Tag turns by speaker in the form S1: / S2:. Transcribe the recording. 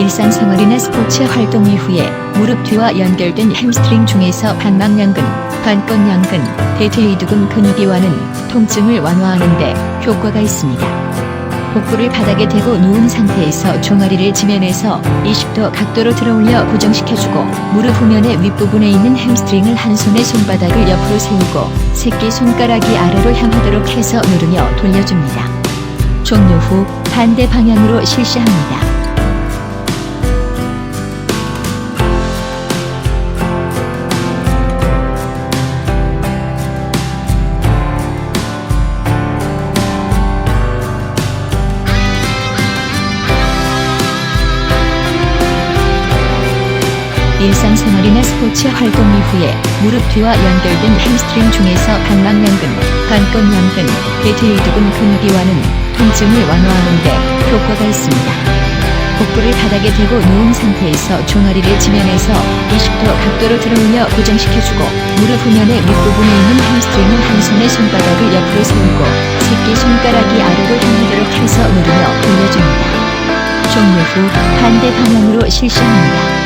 S1: 일상생활이나 스포츠 활동 이후에 무릎 뒤와 연결된 햄스트링 중에서 반막연근, 반건연근, 대퇴이두근 근육이 와는 통증을 완화하는 데 효과가 있습니다. 복부를 바닥에 대고 누운 상태에서 종아리를 지면에서 20도 각도로 들어올려 고정시켜주고 무릎 후면의 윗부분에 있는 햄스트링을 한 손의 손바닥을 옆으로 세우고 새끼 손가락이 아래로 향하도록 해서 누르며 돌려줍니다. 종료 후 반대 방향으로 실시합니다. 일상생활이나 스포츠 활동 이후에 무릎 뒤와 연결된 햄스트링 중에서 반막연근, 반건연근, 대퇴이두근 근육이 와는 통증을 완화하는 데 효과가 있습니다. 복부를 바닥에 대고 누운 상태에서 종아리를 지면에서 20도 각도로 들어올려 고정시켜주고 무릎 후면의 윗부분에 있는 햄스트링을 한 손의 손바닥을 옆으로 세우고 새끼 손가락이 아래로 향하도록 해서 누르며 돌려줍니다. 종료 후 반대 방향으로 실시합니다.